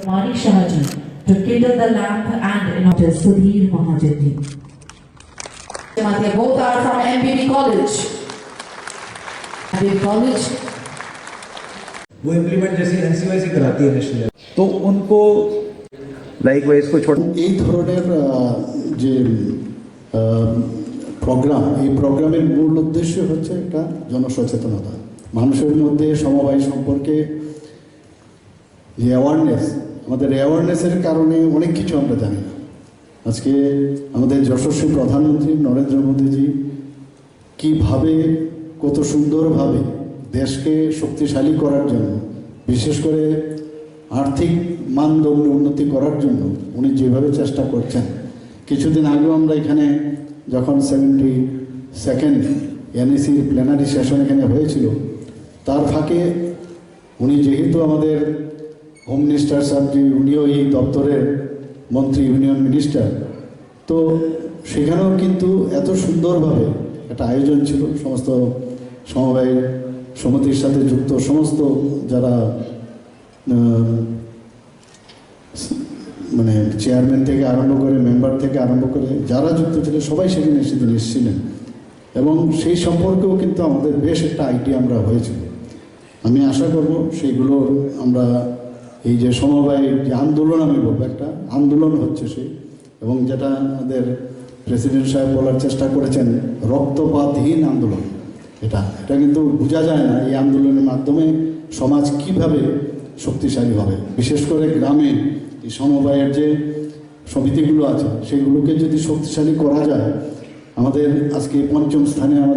Mani Shahaji to kindle the lamp and in Sudhir Mahajanji. They both are from MBB College. MBB College. वो implement जैसे NCYC कराती है national level तो उनको like wise को छोड़ এই ধরনের আহ, যে প্রোগ্রাম এই প্রোগ্রামের মূল উদ্দেশ্য হচ্ছে একটা জনসচেতনতা মানুষের মধ্যে সমবায় সম্পর্কে যে অ্যাওয়ারনেস আমাদের অ্যাওয়ারনেসের কারণে অনেক কিছু আমরা জানি না। আজকে আমাদের যশস্বী প্রধানমন্ত্রী নরেন্দ্র মোদীজি কীভাবে কত সুন্দরভাবে দেশকে শক্তিশালী করার জন্য, বিশেষ করে আর্থিক মানদণ্ড উন্নতি করার জন্য উনি যেভাবে চেষ্টা করছেন। কিছুদিন আগেও আমরা এখানে যখন সেভেন্টি সেকেন্ড এনএসির প্ল্যানারি সেশন এখানে হয়েছিল, তার ফাঁকে উনি যেহেতু আমাদের হোম মিনিস্টার সাহেবজি উনিও এই দপ্তরের মন্ত্রী ইউনিয়ন মিনিস্টার তো সেখানেও কিন্তু এত সুন্দরভাবে একটা আয়োজন ছিল, সমস্ত সমবায় সমিতির সাথে যুক্ত সমস্ত যারা মানে চেয়ারম্যান থেকে আরম্ভ করে মেম্বার থেকে আরম্ভ করে যারা যুক্ত ছিল, সবাই সেখানে সেদিন এসেছিলেন। এবং সেই সম্পর্কেও কিন্তু আমাদের বেশ একটা আইডিয়া আমরা হয়েছিল। আমি আশা করব সেইগুলো আমরা এই যে সমবায়, যে আন্দোলন আমি বলব, একটা আন্দোলন হচ্ছে সেই এবং যেটা আমাদের প্রেসিডেন্ট সাহেব বলার চেষ্টা করেছেন, রক্তপাতহীন আন্দোলন। এটা এটা কিন্তু বোঝা যায় না এই আন্দোলনের মাধ্যমে সমাজ কীভাবে শক্তিশালী হবে। বিশেষ করে গ্রামে এই সমবায়ের যে সমিতিগুলো আছে, সেগুলোকে যদি শক্তিশালী করা যায়, আমাদের আজকে পঞ্চম স্থানে